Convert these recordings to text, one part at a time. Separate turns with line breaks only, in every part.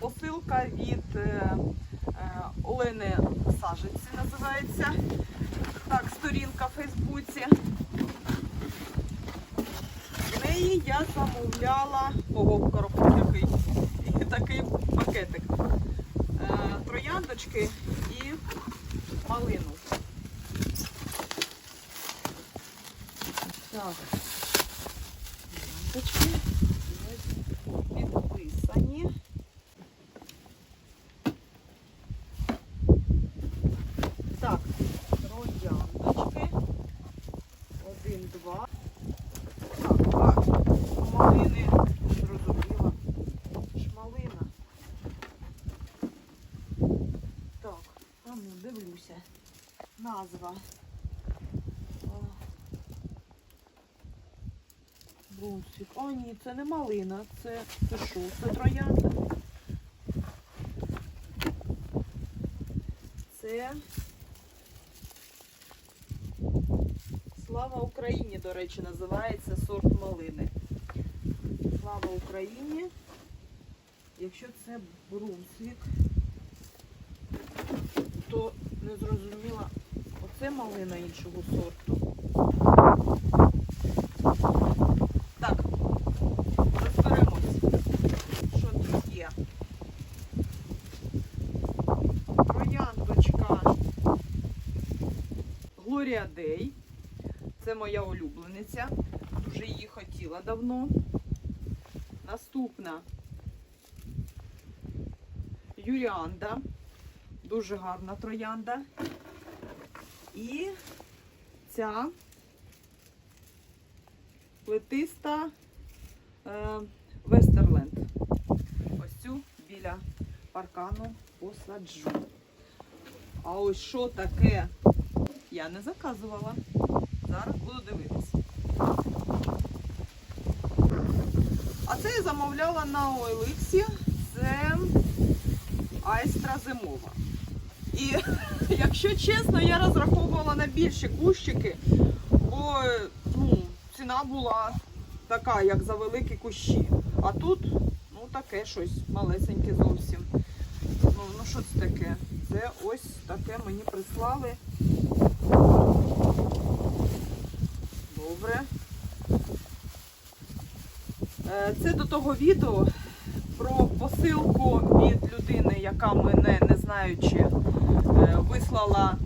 Посилка від е, е, Олени Сажиці називається. Так, сторінка в Фейсбуці. В неї я замовляла ого, коробок який. І такий пакетик. Е, Трояндочки і малину. Так. Трояндочки. Підписані. Так, трояндочки. Один, два. Так, а малини зрозуміла. Шмалина. Так, а ну дивлюся. Назва. А. Брунсвік. О, ні, це не малина, це, це що? Це троянда. Це Слава Україні, до речі, називається сорт малини. Слава Україні. Якщо це Брунсвік, то не зрозуміла, оце малина іншого сорту. Так, розберемось, що тут є. Трояндочка Глорія Це моя улюблениця. Дуже її хотіла давно. Наступна Юріанда. Дуже гарна троянда. І ця плетиста е, Вестерленд. Ось цю біля паркану посаджу. А ось що таке я не заказувала. Зараз буду дивитися. А це я замовляла на OLX. Це айстра зимова. І якщо чесно, я розраховувала на більші кущики, бо ну, ціна була така, як за великі кущі. А тут ну таке щось малесеньке зовсім. Ну, що це таке? Це ось таке мені прислали. Добре. Е, Це до того відео про посилку від людини, яка мене, не знаючи, е, вислала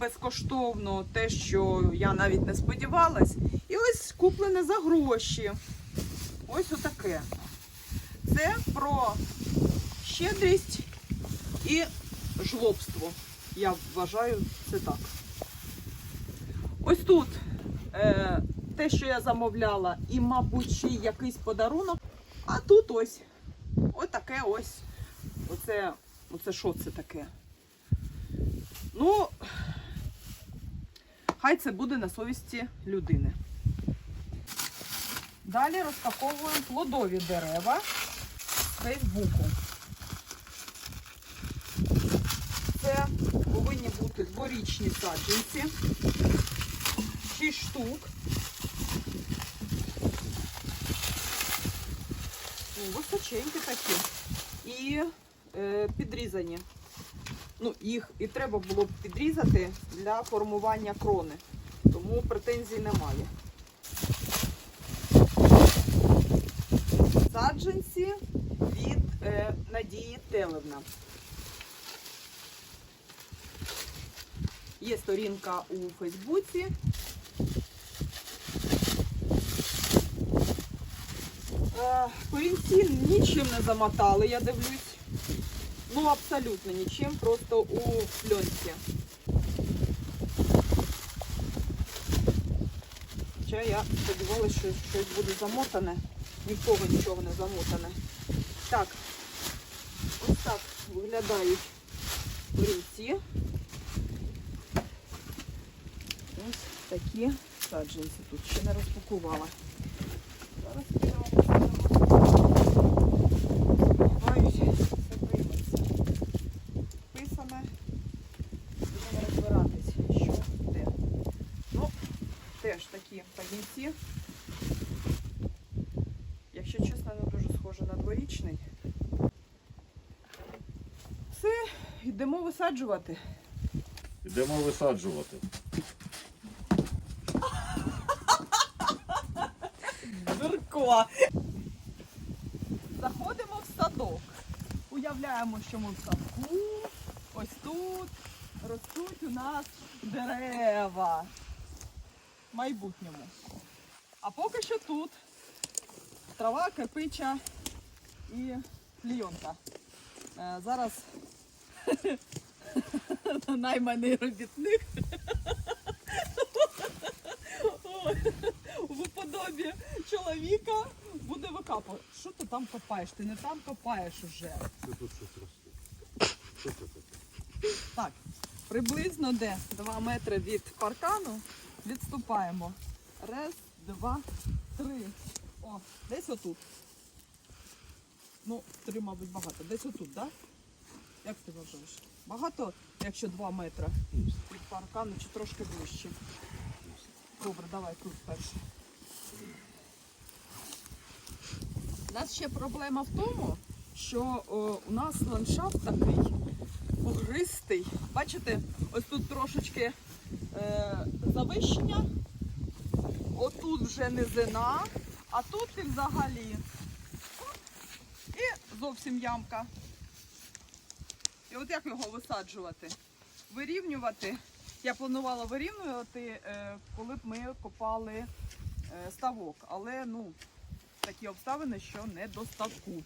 безкоштовно те, що я навіть не сподівалась. І ось куплене за гроші. Ось отаке. Це про щедрість і жлобство. Я вважаю це так. Ось тут е, те, що я замовляла, і, мабуть, ще якийсь подарунок. А тут ось отаке ось. Оце, оце що це таке? Ну, хай це буде на совісті людини. Далі розпаковуємо плодові дерева з Фейсбуку. Це повинні бути дворічні саджанці. 6 штук. Височенькі такі. І е, підрізані. Ну, їх і треба було б підрізати для формування крони. Тому претензій немає. Саджанці від е, Надії Телевна. Є сторінка у Фейсбуці. Е, Корінці нічим не замотали, я дивлюсь. Ну, абсолютно нічим, просто у пленці. Хоча я сподівалася, що щось буде замотане. Ні в кого нічого не замотане. Так, ось так виглядають корінці. Ось такі саджанці тут ще не розпакувала. Зараз Сподіваюся, все. Писане. Будемо розбиратись, що де. Ну, теж такі пагінці. Якщо чесно, не дуже схоже на дворічний. все, йдемо висаджувати.
Йдемо висаджувати.
Зеркала. Заходимо в садок. Уявляємо, що ми в садку. Ось тут ростуть у нас дерева. В майбутньому. А поки що тут трава, кирпича і клійонка. Е, Зараз найманий робітник в уподобі чоловіка буде викапувати. Що ти там копаєш? Ти не там копаєш уже.
Це тут щось росте. Що це таке?
Так, приблизно де 2 метри від паркану відступаємо. Раз, два, три. О, десь отут. Ну, три, мабуть, багато. Десь отут, так? Да? Як ти вважаєш? Багато, якщо 2 метри від паркану чи трошки ближче. Добре, давай тут перше. У нас ще проблема в тому, що о, у нас ландшафт такий бугристий. Бачите, ось тут трошечки е, завищення, отут вже низина, а тут і взагалі. І зовсім ямка. І от як його висаджувати? Вирівнювати. Я планувала вирівнювати, е, коли б ми копали е, ставок. Але ну, такі обставини, що не до ставку.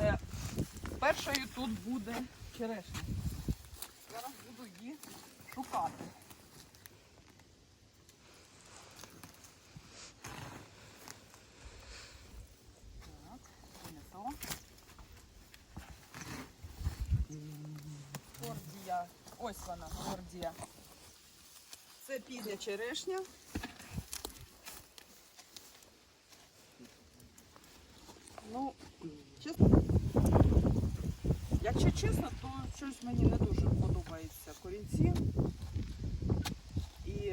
Е, першою тут буде черешня. Зараз буду її шукати. Гордія. Ось вона, гордія. Це пізня черешня. Ну, чесно. Якщо чесно, то щось мені не дуже подобається корінці. І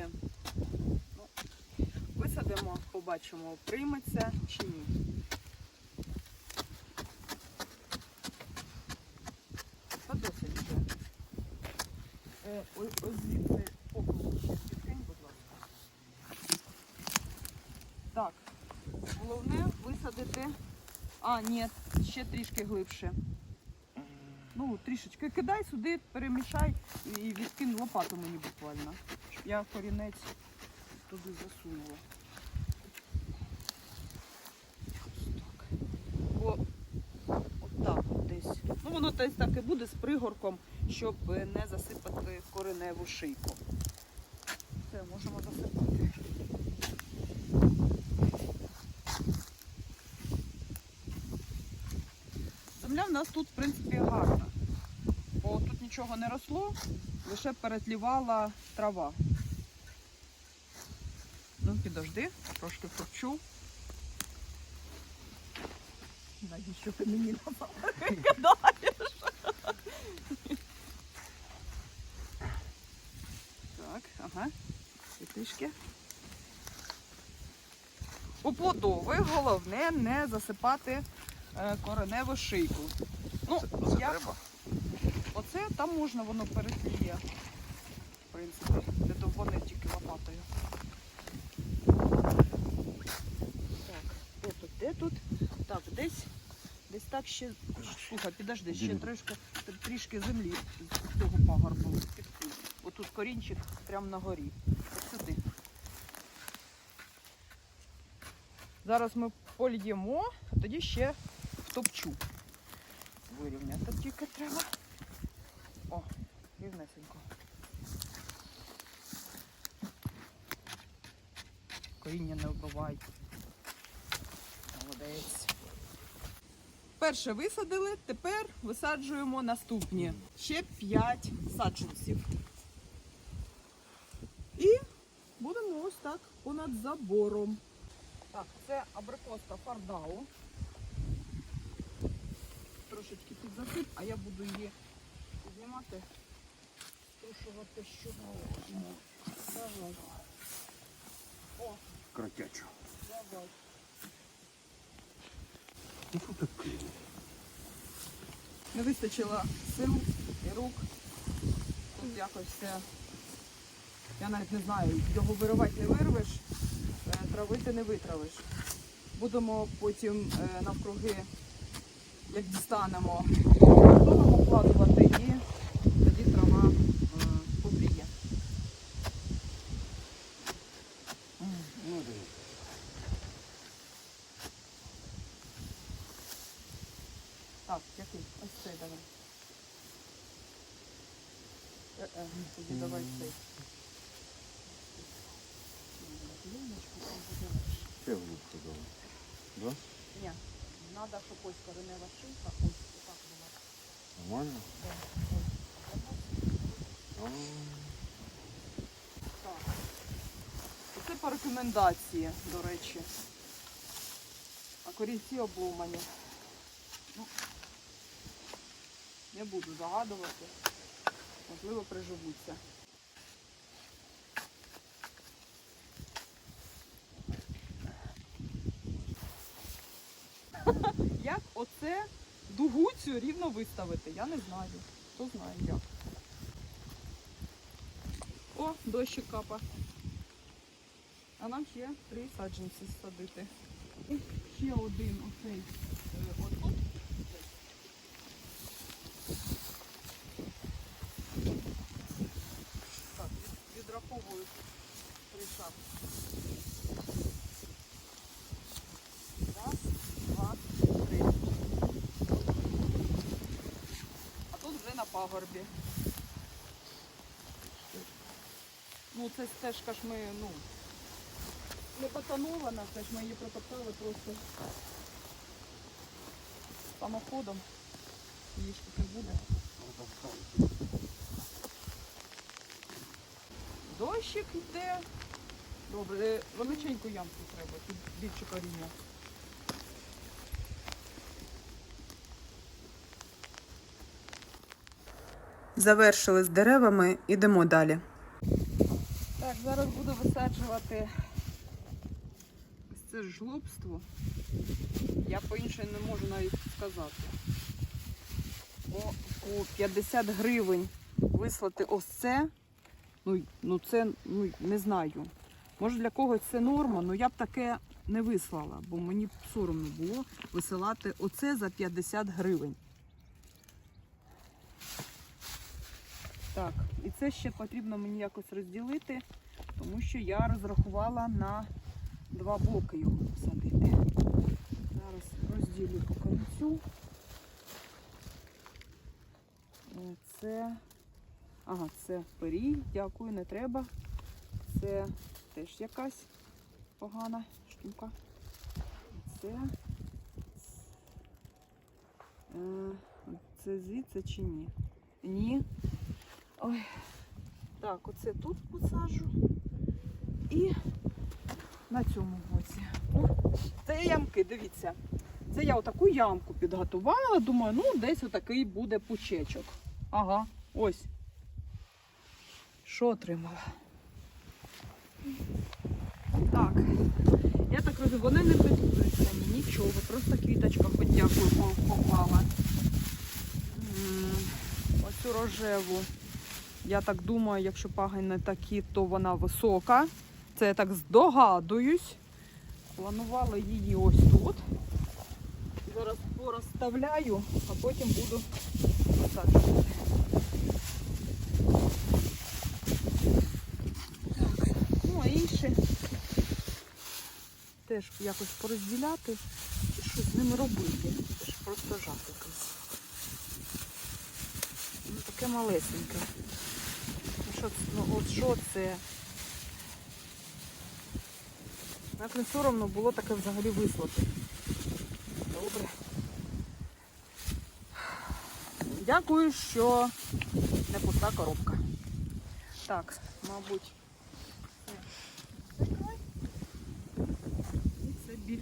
ну, висадимо, побачимо, прийметься чи ні. Та досить вже. Е, ось, звідси около ще підкинь, будь ласка. Так, головне висадити. А, ні, ще трішки глибше. Ну, трішечки кидай сюди, перемішай і відкинь лопату мені буквально. Щоб я корінець туди засунула. Бо отак от десь. Ну воно десь так і буде з пригорком, щоб не засипати кореневу шийку. Все, можемо засипати. Земля в нас тут, в принципі, гарна. Нічого не росло, лише перетлівала трава. Ну, підожди, трошки почу. Навіщо ти мені кидаєш? Так, ага. І трішки. У плодових головне не засипати е, кореневу шийку. Ну,
Це
я,
треба?
Оце там можна, воно перетліє. В принципі, не довгони тільки лопатою. Так, де тут, де тут? Так, десь, десь так ще. Слухай, підожди, ще
Дім.
трішки, землі з цього пагорбу. Отут корінчик прямо на горі. От сюди. Зараз ми польємо, а тоді ще втопчу. Вирівняти тільки треба. О. Коріння не вбивай. Молодець. Перше висадили, тепер висаджуємо наступні. Ще 5 саджанців. І будемо ось так понад забором. Так, це абрикоска фардау. Трошечки підзасип, а я буду її піднімати, струшувати що Давай. О,
Кротячу.
давай.
Ну що таке?
Не вистачило сил і рук. Тут якось все. Я навіть не знаю, його виривати не вирвеш, е, травити не витравиш. Будемо потім е, навкруги, як дістанемо, обкладувати і тоді трава е, побріє.
Ну, дивіться.
Так, який? Ось цей давай. Е-е, тоді давай цей.
Ще глубоко дали. Да?
Ні, треба, щоб ось коренева шийка, ось так була.
Нормально?
Да. Так. Це по рекомендації, до речі. А корінці обломані. Ну, не буду загадувати. Можливо, приживуться. Як оце дугу цю рівно виставити? Я не знаю. Хто знає як. О, дощик капа. А нам ще три саджанці садити. І ще один оцей е, отут. Так, відраховую три шапки. Раз, два, три. А тут вже на пагорбі. Ну, це стежка ж ми, ну, не потонована, це ж ми її протоптали просто самоходом. Її ж не буде. Дощик йде. Добре, е, величеньку ямку треба, тут більше коріння.
Завершили з деревами, ідемо далі.
Так, зараз буду висаджувати ось це жлобство. Я по-іншому не можу навіть сказати. О, по 50 гривень вислати ось це. Ну, ну це ну, не знаю. Може для когось це норма, але я б таке не вислала, бо мені б соромно було висилати оце за 50 гривень. Так, і це ще потрібно мені якось розділити, тому що я розрахувала на два боки його посадити. Зараз розділю по кінцю. Е, Це. Ага, це перій, дякую, не треба. Це теж якась погана штука. Це. Е, Це звідси чи ні? Ні. Ой. Так, оце тут посаджу. І на цьому боці. О, це ямки, дивіться. Це я отаку ямку підготувала. Думаю, ну десь отакий буде пучечок. Ага, ось. Що отримала? Так. Я так розумію, вони не підписані, нічого, просто квіточка хоч дякую. М, Оцю рожеву. Я так думаю, якщо пагань не такі, то вона висока. Це я так здогадуюсь. Планувала її ось тут. Зараз порозставляю, а потім буду висаджувати. Так, ну а інші теж якось порозділяти і щось з ними робити. Просто жах. Ну, таке малесеньке. Ну, що, ну, от що це? Як не соромно було таке взагалі вислати. Добре. Дякую, що не пуста коробка. Так, мабуть, це цей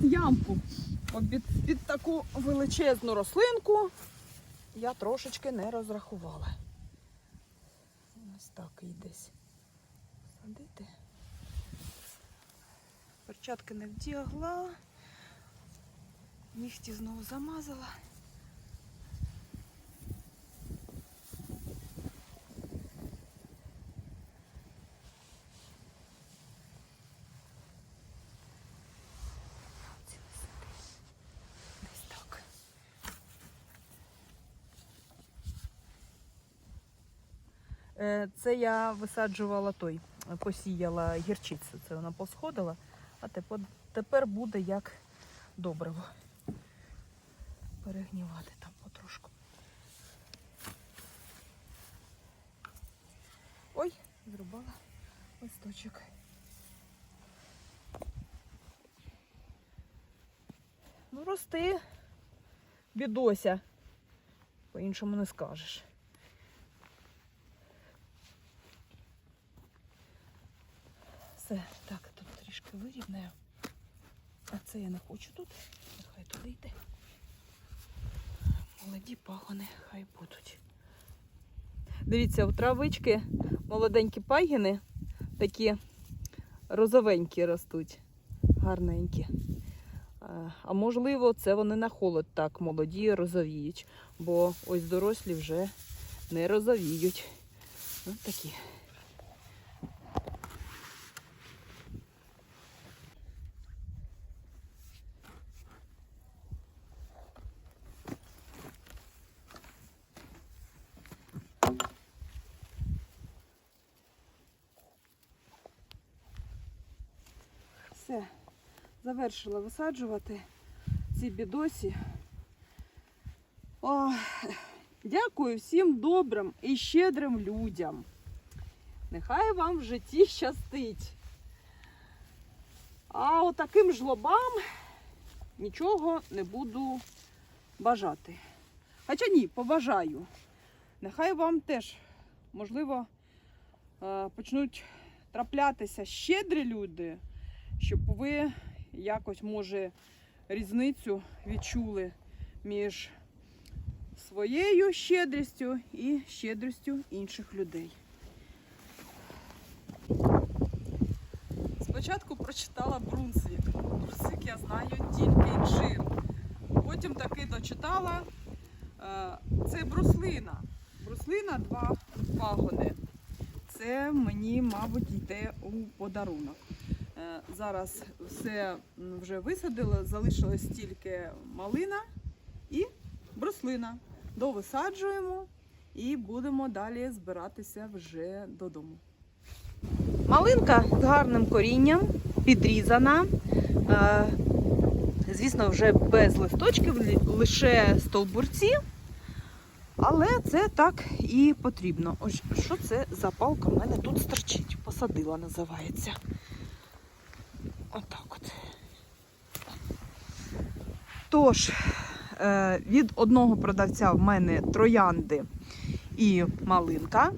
ямку. Під, під таку величезну рослинку я трошечки не розрахувала. Ось так її десь садити. Перчатки не вдягла. Нігті знову замазала. Це я висаджувала той, посіяла гірчицю. Це вона посходила, а тепер, буде як добриво. Перегнівати там потрошку. Ой, зрубала листочок. Ну, рости, бідося. По-іншому не скажеш. Все, так, тут трішки. А це я не хочу тут. Нехай туди йде. Молоді пагони хай будуть. Дивіться, у травички молоденькі пагіни такі розовенькі ростуть, гарненькі. А можливо, це вони на холод так молоді розовіють, бо ось дорослі вже не розовіють. Ось такі. Все, завершила висаджувати ці бідосі. О, дякую всім добрим і щедрим людям. Нехай вам в житті щастить. А отаким жлобам нічого не буду бажати. Хоча ні, побажаю. Нехай вам теж, можливо, е, почнуть траплятися щедрі люди, щоб ви якось, може, різницю відчули між своєю щедрістю і щедрістю інших людей. Спочатку прочитала Брунсвік. Брунсвік я знаю тільки інжир. Потім таки дочитала. е, Це бруслина. Бруслина два пагони. Це мені, мабуть, йде у подарунок. Е, Зараз все вже висадили, залишилась тільки малина і бруслина. Довисаджуємо і будемо далі збиратися вже додому. Малинка з гарним корінням, підрізана. Е, Звісно, вже без листочків, лише стовбурці. Але це так і потрібно. Ось що це за палка в мене тут стерчить. Посадила, називається. Отак от. Тож, е, від одного продавця в мене троянди і малинка.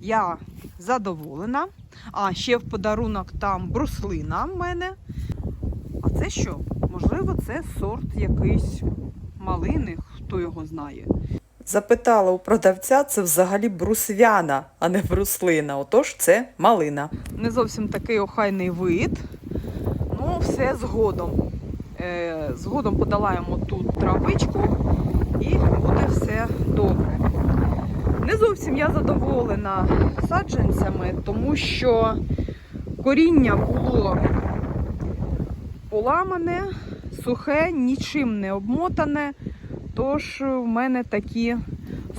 Я задоволена. А ще в подарунок там бруслина в мене. А це що? Можливо, це сорт якийсь малини, хто його знає.
Запитала у продавця, це взагалі брусвяна, а не бруслина. Отож, це малина.
Не зовсім такий охайний вид. Ну, все згодом. Е, згодом подолаємо тут травичку і буде все добре. Не зовсім я задоволена саджанцями, тому що коріння було поламане, сухе, нічим не обмотане. Тож в мене такі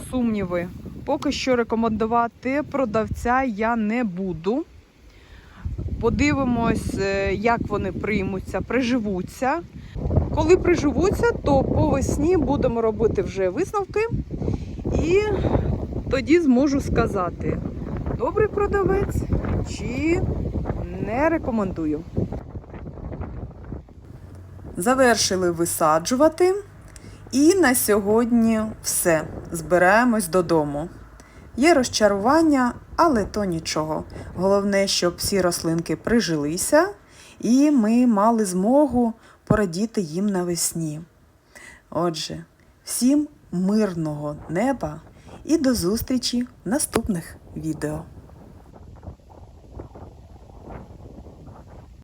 сумніви. Поки що рекомендувати продавця я не буду. Подивимось, е, як вони приймуться, приживуться. Коли приживуться, то по весні будемо робити вже висновки. І тоді зможу сказати, добрий продавець чи не рекомендую.
Завершили висаджувати. І на сьогодні все. Збираємось додому. Є розчарування, але то нічого. Головне, щоб всі рослинки прижилися, і ми мали змогу порадіти їм навесні. Отже, всім мирного неба і до зустрічі в наступних відео.